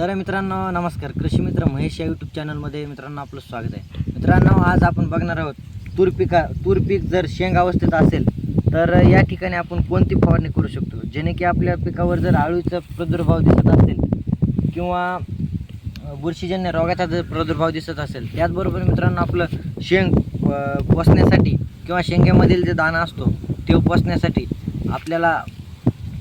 तर मित्रांनो नमस्कार. कृषी मित्र महेश या यूट्यूब चॅनलमध्ये मित्रांनो आपलं स्वागत आहे. मित्रांनो आज आपण बघणार आहोत तूर पिका तूर पीक जर शेंग अवस्थेत असेल तर या ठिकाणी आपण कोणती फवारणी करू शकतो? जेणे की आपल्या पिकावर जर आळूचा प्रादुर्भाव दिसत असेल किंवा बुरशीजन्य रोगाचा जर प्रादुर्भाव दिसत असेल त्याचबरोबर मित्रांनो आपलं शेंग पोसण्यासाठी किंवा शेंग्यामधील जे दाणा असतो ते पोसण्यासाठी आपल्याला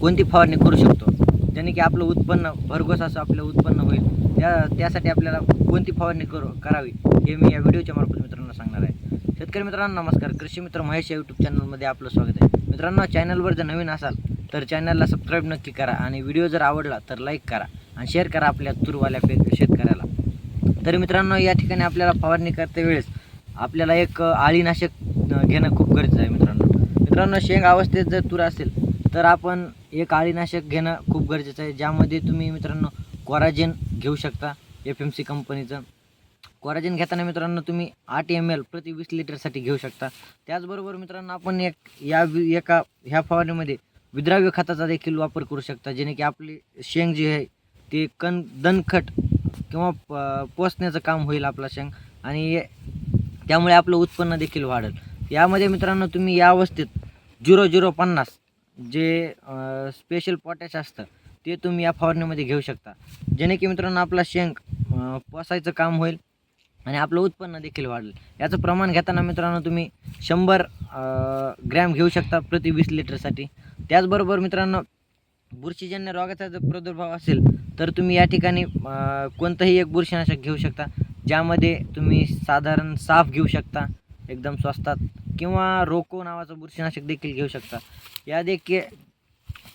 कोणती फवारणी करू शकतो? ज्याने की आपलं उत्पन्न भरघोस असं आपलं उत्पन्न होईल. त्या त्यासाठी आपल्याला कोणती फवारणी करू करावी हे मी या व्हिडिओच्या मार्फत मित्रांनो सांगणार आहे. शेतकरी मित्रांनो नमस्कार. कृषी मित्र महेश या यूट्यूब चॅनलमध्ये आपलं स्वागत आहे. मित्रांनो चॅनलवर जर नवीन असाल तर चॅनलला सबस्क्राईब नक्की करा आणि व्हिडिओ जर आवडला तर लाईक करा आणि शेअर करा आपल्या तुरवाल्या पे शेतकऱ्याला. तर मित्रांनो या ठिकाणी आपल्याला फवारणी करते वेळेस आपल्याला एक आळीनाशक घेणं खूप गरजेचं आहे मित्रांनो. मित्रांनो शेंग अवस्थेत जर तूर असेल तर आपण एक आळीनाशक घेणं खूप गरजेचं आहे ज्यामध्ये तुम्ही मित्रांनो कोराजेन घेऊ शकता एफ एम सी कंपनीचं कोराजेन घेताना मित्रांनो तुम्ही आठ एम एल प्रति वीस लिटरसाठी घेऊ शकता. त्याचबरोबर मित्रांनो आपण एक या एका ह्या फवारणीमध्ये विद्राव्य खताचा देखील वापर करू शकता जेणे की आपली शेंग जी आहे ते कण दणखट किंवा प- पोसण्याचं काम होईल आपला शेंग आणि ये- त्यामुळे आपलं उत्पन्न देखील वाढेल. यामध्ये मित्रांनो तुम्ही या अवस्थेत झिरो झिरो पन्नास जे स्पेशल पॉटॅश असतं ते तुम्ही या फवारणीमध्ये घेऊ शकता. जेणे की मित्रांनो आपला शेंग पोसायचं काम होईल आणि आपलं उत्पन्न देखील वाढेल. याचं प्रमाण घेताना मित्रांनो तुम्ही शंभर ग्रॅम घेऊ शकता प्रति वीस लिटरसाठी. त्याचबरोबर मित्रांनो बुरशीजन्य रोगाचा जर प्रादुर्भाव असेल तर तुम्ही या ठिकाणी कोणतंही एक बुरशीनाशक घेऊ शकता ज्यामध्ये तुम्ही साधारण साफ घेऊ शकता. एकदम स्वस्तात किंवा रोको नावाचं बुरशीनाशक देखील घेऊ शकता. या देखील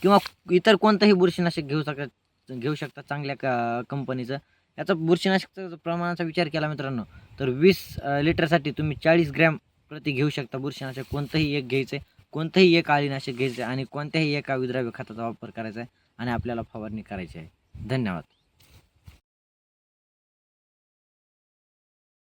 किंवा इतर कोणतंही बुरशीनाशक घेऊ शकत घेऊ शकता चांगल्या क कंपनीचं. याचा बुरशीनाशकचा जर प्रमाणाचा विचार केला मित्रांनो तर वीस लिटरसाठी तुम्ही चाळीस ग्रॅम प्रति घेऊ शकता बुरशीनाशक. कोणतंही एक घ्यायचं आहे कोणतंही एक आळीनाशक घ्यायचं आहे आणि कोणत्याही एका विद्राव्य खताचा वापर करायचा आहे आणि आपल्याला फवारणी करायची आहे. धन्यवाद.